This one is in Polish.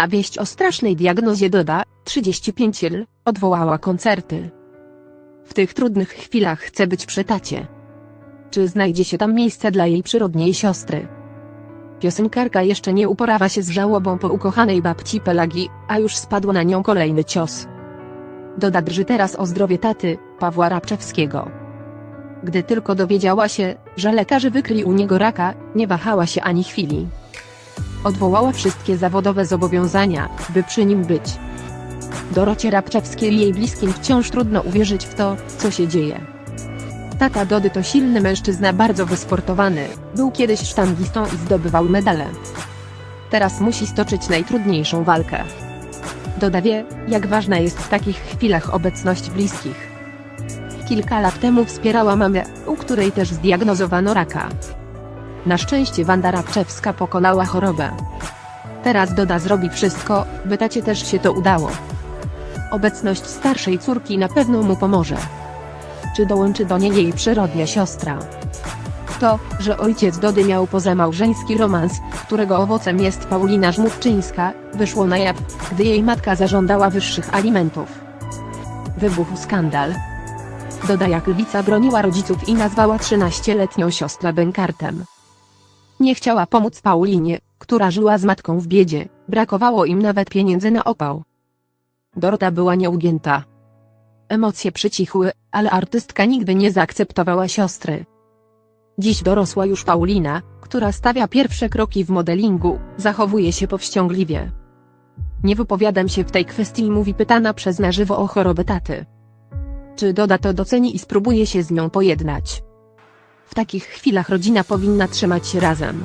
Na wieść o strasznej diagnozie Doda, 35 l, odwołała koncerty. W tych trudnych chwilach chce być przy tacie. Czy znajdzie się tam miejsce dla jej przyrodniej siostry? Piosenkarka jeszcze nie uporawa się z żałobą po ukochanej babci Pelagi, a już spadł na nią kolejny cios. Doda drży teraz o zdrowie taty, Pawła Rabczewskiego. Gdy tylko dowiedziała się, że lekarze wykryli u niego raka, nie wahała się ani chwili. Odwołała wszystkie zawodowe zobowiązania, by przy nim być. Dorocie Rabczewskiej i jej bliskim wciąż trudno uwierzyć w to, co się dzieje. Tata Dody to silny mężczyzna bardzo wysportowany, był kiedyś sztangistą i zdobywał medale. Teraz musi stoczyć najtrudniejszą walkę. Doda wie, jak ważna jest w takich chwilach obecność bliskich. Kilka lat temu wspierała mamę, u której też zdiagnozowano raka. Na szczęście Wanda Rabczewska pokonała chorobę. Teraz Doda zrobi wszystko, by tacie też się to udało. Obecność starszej córki na pewno mu pomoże. Czy dołączy do niej jej przyrodnia siostra? To, że ojciec Dody miał pozamałżeński romans, którego owocem jest Paulina Żmówczyńska, wyszło na jaw, gdy jej matka zażądała wyższych alimentów. Wybuchł skandal. Doda jak lwica broniła rodziców i nazwała 13-letnią siostrę bękartem. Nie chciała pomóc Paulinie, która żyła z matką w biedzie, brakowało im nawet pieniędzy na opał. Dorota była nieugięta. Emocje przycichły, ale artystka nigdy nie zaakceptowała siostry. Dziś dorosła już Paulina, która stawia pierwsze kroki w modelingu, zachowuje się powściągliwie. Nie wypowiadam się w tej kwestii, mówi pytana przez na żywo o chorobę taty. Czy Doda to doceni i spróbuje się z nią pojednać? W takich chwilach rodzina powinna trzymać się razem.